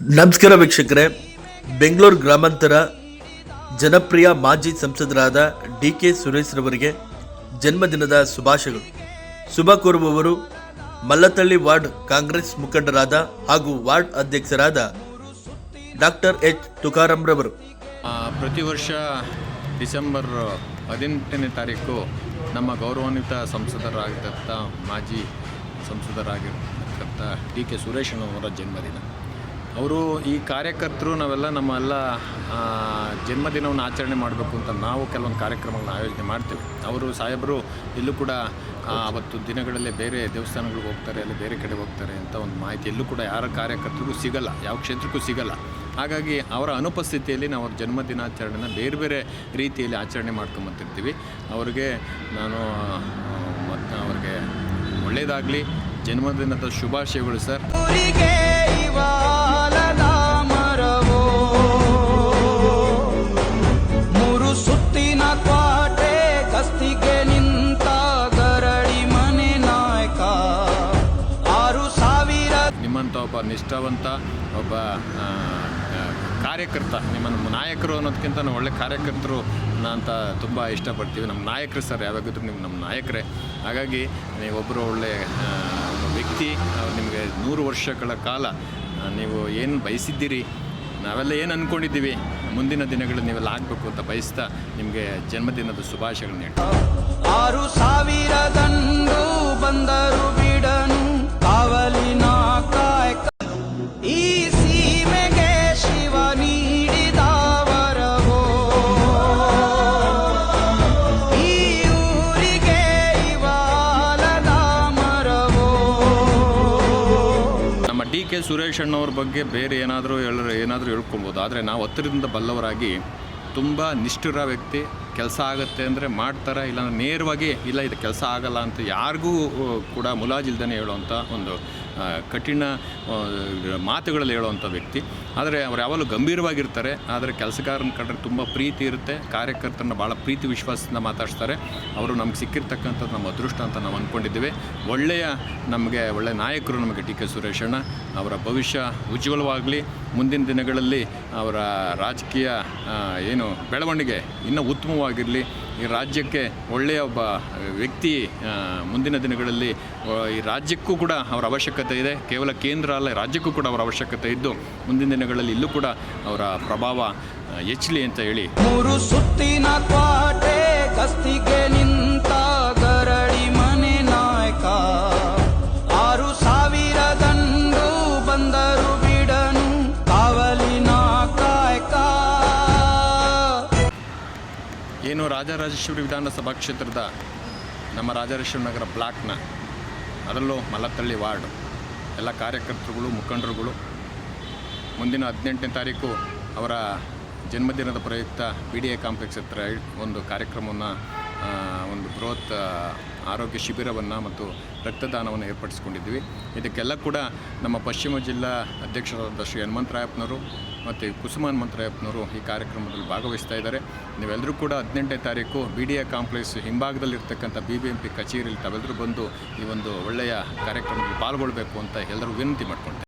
ನಮಸ್ಕಾರ ವೀಕ್ಷಕರೇ. ಬೆಂಗಳೂರು ಗ್ರಾಮಾಂತರ ಜನಪ್ರಿಯ ಮಾಜಿ ಸಂಸದರಾದ ಡಿ ಕೆ ಸುರೇಶ್ ರವರಿಗೆ ಜನ್ಮದಿನದ ಶುಭಾಶಯಗಳು. ಶುಭ ಕೋರುವವರು ಮಲ್ಲತಳ್ಳಿ ವಾರ್ಡ್ ಕಾಂಗ್ರೆಸ್ ಮುಖಂಡರಾದ ಹಾಗೂ ವಾರ್ಡ್ ಅಧ್ಯಕ್ಷರಾದ ಡಾಕ್ಟರ್ ಎಚ್. ತುಕಾರಾಮ್ರವರು ಪ್ರತಿ ವರ್ಷ ಡಿಸೆಂಬರ್ ಹದಿನೆಂಟನೇ ತಾರೀಕು ನಮ್ಮ ಗೌರವಾನ್ವಿತ ಸಂಸದರಾಗಿರ್ತಕ್ಕಂಥ ಮಾಜಿ ಸಂಸದರಾಗಿರ್ತಕ್ಕಂಥ ಡಿ ಕೆ ಅವರ ಜನ್ಮದಿನ. ಅವರು ಈ ಕಾರ್ಯಕರ್ತರು ನಾವೆಲ್ಲ ನಮ್ಮ ಎಲ್ಲ ಜನ್ಮದಿನವನ್ನು ಆಚರಣೆ ಮಾಡಬೇಕು ಅಂತ ನಾವು ಕೆಲವೊಂದು ಕಾರ್ಯಕ್ರಮಗಳನ್ನ ಆಯೋಜನೆ ಮಾಡ್ತೇವೆ. ಅವರು ಸಾಹೇಬರು ಇಲ್ಲೂ ಕೂಡ ಅವತ್ತು ದಿನಗಳಲ್ಲೇ ಬೇರೆ ದೇವಸ್ಥಾನಗಳಿಗೆ ಹೋಗ್ತಾರೆ, ಅಲ್ಲಿ ಬೇರೆ ಕಡೆ ಹೋಗ್ತಾರೆ ಅಂತ ಒಂದು ಮಾಹಿತಿ ಎಲ್ಲೂ ಕೂಡ ಯಾರ ಕಾರ್ಯಕರ್ತರಿಗೂ ಸಿಗಲ್ಲ, ಯಾವ ಕ್ಷೇತ್ರಕ್ಕೂ ಸಿಗಲ್ಲ. ಹಾಗಾಗಿ ಅವರ ಅನುಪಸ್ಥಿತಿಯಲ್ಲಿ ನಾವು ಅವ್ರ ಜನ್ಮದಿನಾಚರಣೆನ ಬೇರೆ ಬೇರೆ ರೀತಿಯಲ್ಲಿ ಆಚರಣೆ ಮಾಡ್ಕೊಂಬತ್ತಿರ್ತೀವಿ ಅವರಿಗೆ ನಾನು, ಮತ್ತು ಅವ್ರಿಗೆ ಒಳ್ಳೆಯದಾಗಲಿ ಜನ್ಮದಿನದ ಶುಭಾಶಯಗಳು ಸರ್. ನಿಷ್ಠಾವಂತ, ಒಬ್ಬ ಕಾರ್ಯಕರ್ತ, ನಿಮ್ಮನ್ನು ನಾಯಕರು ಅನ್ನೋದಕ್ಕಿಂತ ನಾವು ಒಳ್ಳೆ ಕಾರ್ಯಕರ್ತರು ಅಂತ ತುಂಬ ಇಷ್ಟಪಡ್ತೀವಿ. ನಮ್ಮ ನಾಯಕರು ಸರ್, ಯಾವಾಗಿದ್ರು ನಿಮ್ಮ ನಮ್ಮ ನಾಯಕರೇ. ಹಾಗಾಗಿ ನೀವೊಬ್ಬರು ಒಳ್ಳೆ ವ್ಯಕ್ತಿ ನಿಮಗೆ ನೂರು ವರ್ಷಗಳ ಕಾಲ ನೀವು ಏನು ಬಯಸಿದ್ದೀರಿ, ನಾವೆಲ್ಲ ಏನು ಅಂದ್ಕೊಂಡಿದ್ದೀವಿ ಮುಂದಿನ ದಿನಗಳಲ್ಲಿ ನೀವೆಲ್ಲ ಆಗಬೇಕು ಅಂತ ಬಯಸ್ತಾ ನಿಮಗೆ ಜನ್ಮದಿನದ ಶುಭಾಶಯಗಳನ್ನ ಇಟ್ಟು ಆರು ಬಂದರು ಕೆ ಸುರೇಶ್ ಅಣ್ಣವ್ರ ಬಗ್ಗೆ ಬೇರೆ ಏನಾದರೂ ಹೇಳ ಏನಾದರೂ ಹೇಳ್ಕೊಬೋದು ಆದರೆ ನಾವು ಹತ್ತಿರದಿಂದ ಬಲ್ಲವರಾಗಿ ತುಂಬ ನಿಷ್ಠುರ ವ್ಯಕ್ತಿ. ಕೆಲಸ ಆಗುತ್ತೆ ಅಂದರೆ ಮಾಡ್ತಾರೆ ಇಲ್ಲಾಂದ್ರೆ ನೇರವಾಗಿ ಇಲ್ಲ ಇದು ಕೆಲಸ ಆಗಲ್ಲ ಅಂತ ಯಾರಿಗೂ ಕೂಡ ಮುಲಾಜಿಲ್ದೇ ಹೇಳುವಂಥ ಒಂದು ಕಠಿಣ ಮಾತುಗಳಲ್ಲಿ ಹೇಳುವಂಥ ವ್ಯಕ್ತಿ. ಆದರೆ ಅವ್ರು ಯಾವಾಗಲೂ ಗಂಭೀರವಾಗಿರ್ತಾರೆ. ಆದರೆ ಕೆಲಸಗಾರನ ಕಂಡ್ರೆ ತುಂಬ ಪ್ರೀತಿ ಇರುತ್ತೆ. ಕಾರ್ಯಕರ್ತರನ್ನ ಭಾಳ ಪ್ರೀತಿ ವಿಶ್ವಾಸದಿಂದ ಮಾತಾಡ್ತಾರೆ ಅವರು ನಮ್ಗೆ ಸಿಕ್ಕಿರ್ತಕ್ಕಂಥದ್ದು ನಮ್ಮ ಅದೃಷ್ಟ ಅಂತ ನಾವು ಅಂದ್ಕೊಂಡಿದ್ದೀವಿ ಒಳ್ಳೆಯ ನಮಗೆ ಒಳ್ಳೆಯ ನಾಯಕರು ನಮಗೆ ಡಿ ಕೆ ಸುರೇಶಣ್ಣ ಅವರ ಭವಿಷ್ಯ ಉಜ್ವಲವಾಗಲಿ. ಮುಂದಿನ ದಿನಗಳಲ್ಲಿ ಅವರ ರಾಜಕೀಯ ಏನು ಬೆಳವಣಿಗೆ ಇನ್ನೂ ಉತ್ತಮವಾಗಿರಲಿ. ಈ ರಾಜ್ಯಕ್ಕೆ ಒಳ್ಳೆಯ ಒಬ್ಬ ವ್ಯಕ್ತಿ ಮುಂದಿನ ದಿನಗಳಲ್ಲಿ ಈ ರಾಜ್ಯಕ್ಕೂ ಕೂಡ ಅವರ ಅವಶ್ಯಕತೆ ಇದೆ. ಕೇವಲ ಕೇಂದ್ರ ಅಲ್ಲ, ರಾಜ್ಯಕ್ಕೂ ಕೂಡ ಅವರ ಅವಶ್ಯಕತೆ ಇದ್ದು, ಮುಂದಿನ ದಿನಗಳಲ್ಲಿ ಇಲ್ಲೂ ಕೂಡ ಅವರ ಪ್ರಭಾವ ಹೆಚ್ಚಲಿ ಅಂತ ಹೇಳಿ. ಮೂರು ಸುತ್ತಿನ ಏನು ರಾಜರಾಜೇಶ್ವರಿ ವಿಧಾನಸಭಾ ಕ್ಷೇತ್ರದ ನಮ್ಮ ರಾಜರಾಜೇಶ್ವರಿ ನಗರ ಬ್ಲಾಕ್ನ ಅದರಲ್ಲೂ ಮಲತ್ತಳ್ಳಿ ವಾರ್ಡ್ ಎಲ್ಲ ಕಾರ್ಯಕರ್ತರುಗಳು, ಮುಖಂಡರುಗಳು, ಮುಂದಿನ ಹದಿನೆಂಟನೇ ತಾರೀಕು ಅವರ ಜನ್ಮದಿನದ ಪ್ರಯುಕ್ತ ಬಿ ಡಿ ಎ ಕಾಂಪ್ಲೆಕ್ಸ್ ಹತ್ರ ಒಂದು ಕಾರ್ಯಕ್ರಮವನ್ನು ಒಂದು ಬೃಹತ್ ಆರೋಗ್ಯ ಶಿಬಿರವನ್ನು ಮತ್ತು ರಕ್ತದಾನವನ್ನು ಏರ್ಪಡಿಸ್ಕೊಂಡಿದ್ದೀವಿ. ಇದಕ್ಕೆಲ್ಲ ಕೂಡ ನಮ್ಮ ಪಶ್ಚಿಮ ಜಿಲ್ಲಾ ಅಧ್ಯಕ್ಷರಾದ ಶ್ರೀ ಹನುಮಂತರಾಯಪ್ಪನವರು ಮತ್ತು ಕುಸುಮ ಹನುಮಂತರಾಯಪ್ಪನವರು ಈ ಕಾರ್ಯಕ್ರಮದಲ್ಲಿ ಭಾಗವಹಿಸ್ತಾ ಇದ್ದಾರೆ. ನೀವೆಲ್ಲರೂ ಕೂಡ ಹದಿನೆಂಟನೇ ತಾರೀಕು ಬಿ ಡಿ ಎ ಕಾಂಪ್ಲೆಕ್ಸ್ ಹಿಂಭಾಗದಲ್ಲಿರ್ತಕ್ಕಂಥ ಬಿ ಬಿ ಎಂ ಪಿ ಕಚೇರಿಯಲ್ಲಿ ತಾವೆಲ್ಲರೂ ಬಂದು ಈ ಒಂದು ಒಳ್ಳೆಯ ಕಾರ್ಯಕ್ರಮದಲ್ಲಿ ಪಾಲ್ಗೊಳ್ಬೇಕು ಅಂತ ಎಲ್ಲರೂ ವಿನಂತಿ ಮಾಡ್ಕೊಳ್ತೇನೆ